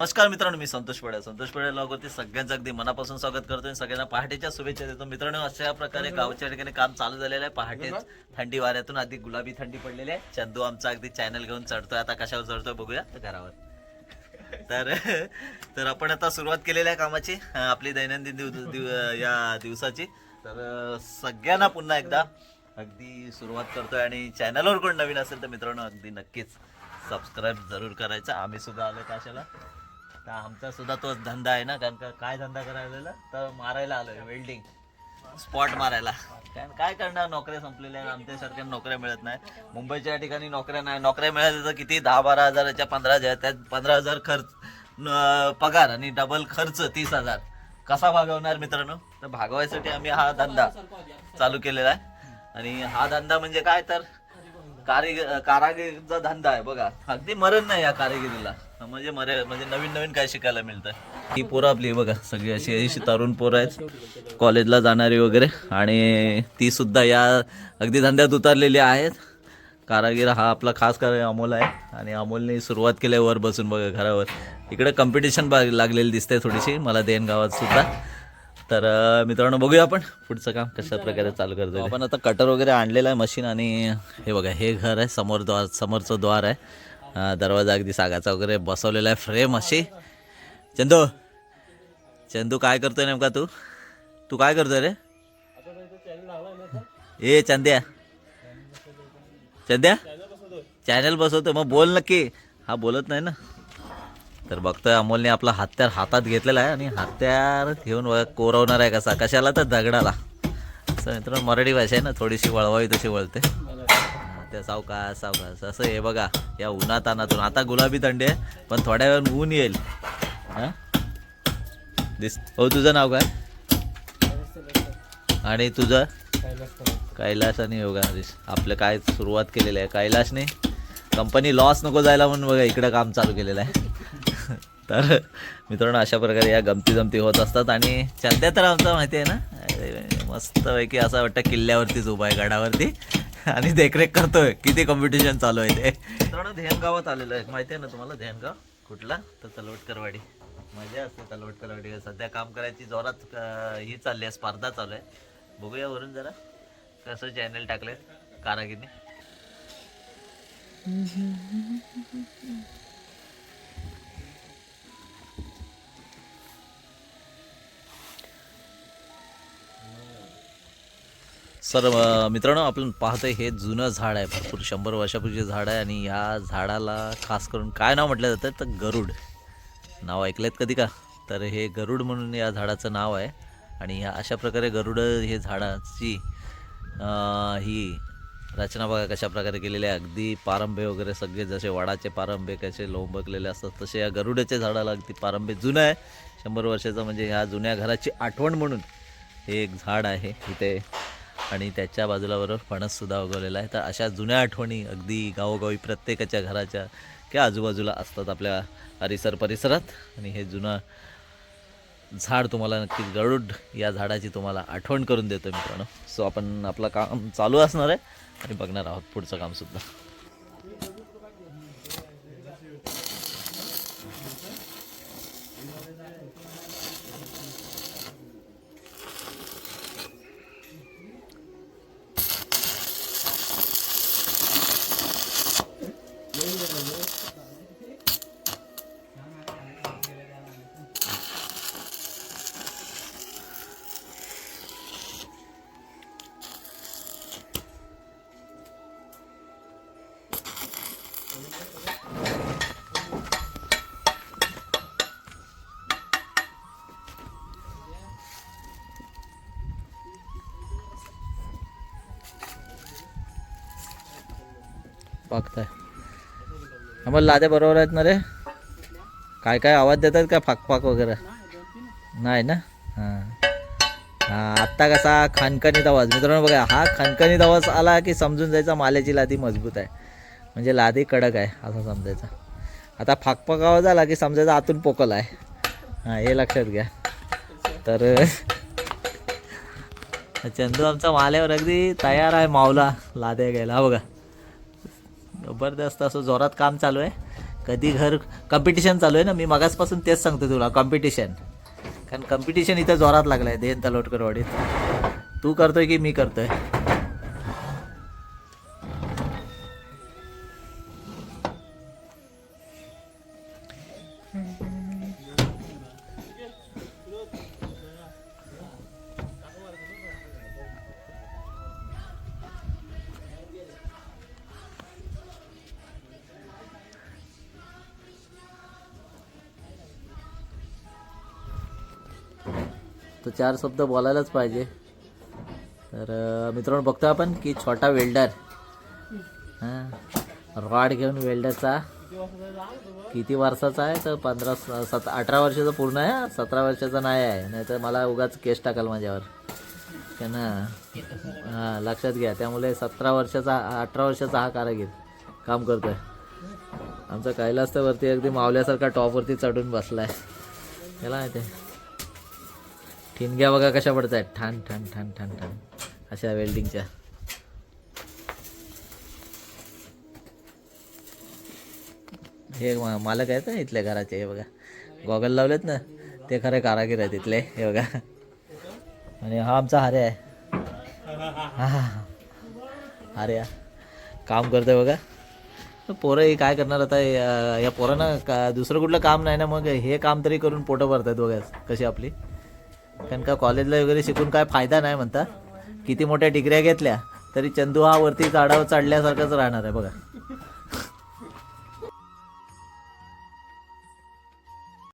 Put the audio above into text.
नमस्कार मित्रांनो मी संतोष पडे. संतोष पडे वरती सगळ्यांचं अगदी मनापासून स्वागत करतोय. आणि सगळ्यांना पहाटेच्या शुभेच्छा देतो. मित्रांनो अशा प्रकारे गावच्या ठिकाणी काम चालू झालेलं आहे. पहाटे थंडी वाऱ्यातून अगदी गुलाबी थंडी पडलेली आहे. चंदू आमचा अगदी चॅनल घेऊन चढतोय. आता कशावर चढतोय बघूया. घरावर. तर तर आपण आता सुरुवात केलेली आहे कामाची. आपली दैनंदिन दिव दिव- या दिवसाची. तर सगळ्यांना पुन्हा एकदा अगदी सुरुवात करतोय. आणि चॅनलवर कोण नवीन असेल तर मित्रांनो अगदी नक्कीच सबस्क्राईब जरूर करायचं. आम्ही सुद्धा आलो कशाला. तर आमचा सुद्धा तोच धंदा आहे ना कारण का काय धंदा करायला? तर मारायला आलोय वेल्डिंग स्पॉट मारायला. कारण काय करणार नोकऱ्या संपलेल्या आहेत आमच्यासारख्या नोकऱ्या मिळत नाही मुंबईच्या ठिकाणी नोकऱ्या नाही नोकऱ्या मिळाल्या तर किती दहा बारा हजाराच्या पंधरा हजार त्यात पंधरा हजार खर्च पगार आणि डबल खर्च तीस हजार. कसा भागवणार मित्रांनो? तर भागवायसाठी आम्ही हा धंदा चालू केलेला आहे. आणि हा धंदा म्हणजे काय तर कारिग कारागिरीचा धंदा आहे बघा. अगदी मरण नाही या कारागिरीला. म्हणजे मरे म्हणजे नवीन नवीन काय शिकायला मिळतं ही पोरं आपली बघा सगळी अशी अशी तरुण पोरं आहेत. कॉलेजला जाणारी वगैरे. आणि ती सुद्धा या अगदी धंद्यात उतरलेली आहेत. कारागीर हा आपला खास कार अमोल आहे. आणि अमोलने सुरुवात केली आहे वर बसून बघा घरावर. इकडे कॉम्पिटिशन लागलेली दिसते थोडीशी. मला देन गावात सुद्धा. तर मित्रांनो बघूया आपण पुढचं काम कशा प्रकारे चालू करतो आपण आता कटर वगैरे आणलेलं आहे मशीन आणि हे बघा हे घर आहे समोर द्वार समोरचं द्वार आहे. दरवाजा अगदी सागाचा वगैरे बसवलेला आहे फ्रेम अशी. चंदू चंदू काय करतोय नेमका तू? तू काय करतोय रे? ए चंद्या. चंद्या? चॅनल बसवतो मग बोल नक्की. हा बोलत नाही ना. तर बघतोय अमोलने आपला हत्यार हातात घेतलेला आहे आणि हत्यार घेऊन कोरवणार आहे कसा? कशाला तर दगडाला. असं मित्रांनो मराठी भाषा आहे ना थोडीशी वळवावी तशी वळते. त्या सावका सावकाश. असं हे बघा या उन्हातानातून. आता गुलाबी थंडी आहे पण थोड्या वेळ ऊन येईल. दिस हो तुझं नाव काय? आणि तुझं? कैलास आणि योगा हरीश. आपलं काय सुरुवात केलेलं आहे? कैलाशने कंपनी लॉस नको जायला म्हणून बघा इकडं काम चालू केलेलं आहे. तर मित्रांनो अशा प्रकारे या गमती जमती होत असतात आणि सध्या तर आमचं माहिती आहे ना मस्तपैकी असं वाटतं किल्ल्यावरतीच उभा आहे गडावरती. आणि देखरेख करतोय. किती कॉम्पिटिशन चालू आहे ते. मित्रांनो ध्यानगावात आलेलं आहे. माहिती आहे ना तुम्हाला ध्यानगाव कुठला? तर तलवटकरवाडी. मजा असते तलवटकरवाडी. सध्या काम करायची जोरात ही चालली आहे स्पर्धा चालू आहे. बघूया वरून जरा कसं चॅनल टाकले कारागिरी सर मित्रांनो आपण पाहतोय हे जुनं झाड आहे भरपूर. शंभर वर्षापूर्वीचे झाड आहे आणि या झाडाला खास करून काय नाव म्हटलं जातं? तर गरुड. नाव ऐकलेत कधी का? तर हे गरुड म्हणून या झाडाचं नाव आहे. आणि ह्या अशा प्रकारे गरुड हे झाडाची ही रचना बघा कशा प्रकारे केलेली आहे. अगदी पारंबे वगैरे सगळे जसे वडाचे पारंबे कसे लोंबकलेले असतात तसे या गरुडाच्या झाडाला अगदी पारंबे जुनं आहे. शंभर वर्षाचं म्हणजे ह्या जुन्या घराची आठवण म्हणून हे एक झाड आहे. इथे आणि त्याच्या बाजूला बरोबर फणससुद्धा उगवलेला आहे. तर अशा जुन्या आठवणी अगदी गावोगावी प्रत्येकाच्या घराच्या किंवा आजूबाजूला असतात आपल्या परिसर परिसरात. आणि हे जुनं झाड तुम्हाला नक्की गरुड या झाडाची तुम्हाला आठवण करून देतो मित्रांनो. सो आपण आपलं काम चालू असणार आहे आणि बघणार आहोत पुढचं कामसुद्धा बघताय. मग लाद्या बरोबर आहेत ना रे? काय काय आवाज देतात का फाकफाक वगैरे? नाही ना? हां. हां आत्ता कसा खणखणीत आवाज. मित्रांनो बघा हा खणखणीत आवाज आला की समजून जायचा माल्याची लादी मजबूत आहे. म्हणजे लादी कडक आहे असं समजायचा. आता फाकफाक आवाज आला की समजायचा आतून पोकल आहे. हां हे लक्षात घ्या. तर चंदू आमचा माल्यावर अगदी तयार आहे मावला लाद्या घ्यायला. बघा. जबरदस्त असं जोरात काम चालू आहे. कधी घर कॉम्पिटिशन चालू आहे ना मी मगासपासून तेच सांगतो तुला कॉम्पिटिशन कारण कॉम्पिटिशन इथं जोरात लागलाय देन तलोटकर वाडीत तू करतोय की मी करतोय? तो चार शब्द बोलायलाच पाहिजे. तर मित्रांनो बघतो आपण की छोटा वेल्डर. हां. रॉड घेऊन वेल्डरचा किती वर्षाचा आहे? तर पंधरा सत अठरा वर्षाचा पूर्ण आहे सतरा वर्षाचा नाही आहे. नाही तर मला उगाच केस टाकाल माझ्यावर. त्यांना हां लक्षात घ्या. त्यामुळे सतरा वर्षाचा अठरा वर्षाचा हा कारागीर काम करतोय. आमचा कैलास तर वरती अगदी मावल्यासारखा टॉपवरती चढून बसला आहे त्याला माहिती आहे. ठिणग्या बघा कशा पडत आहेत ठाण ठाण ठाण ठाण ठाण. अशा वेल्डिंगच्या हे मालक आहेत ना इथल्या घराचे हे बघा. गॉगल लावलेत ना ते खरे कारागीर आहेत इथले हे बघा. आणि हा आमचा हारे आहे. हा अरे काम करतोय बघा. पोरं हे काय करणार आता या पोरांना का दुसरं कुठलं काम नाही ना मग हे काम तरी करून पोटं भरतात बघा कशी आपली. कारण का कॉलेजला वगैरे शिकून काय फायदा नाही म्हणता. किती मोठ्या डिग्र्या घेतल्या तरी चंदू हा वरती झाडावर चढल्यासारखाच राहणार आहे बघा.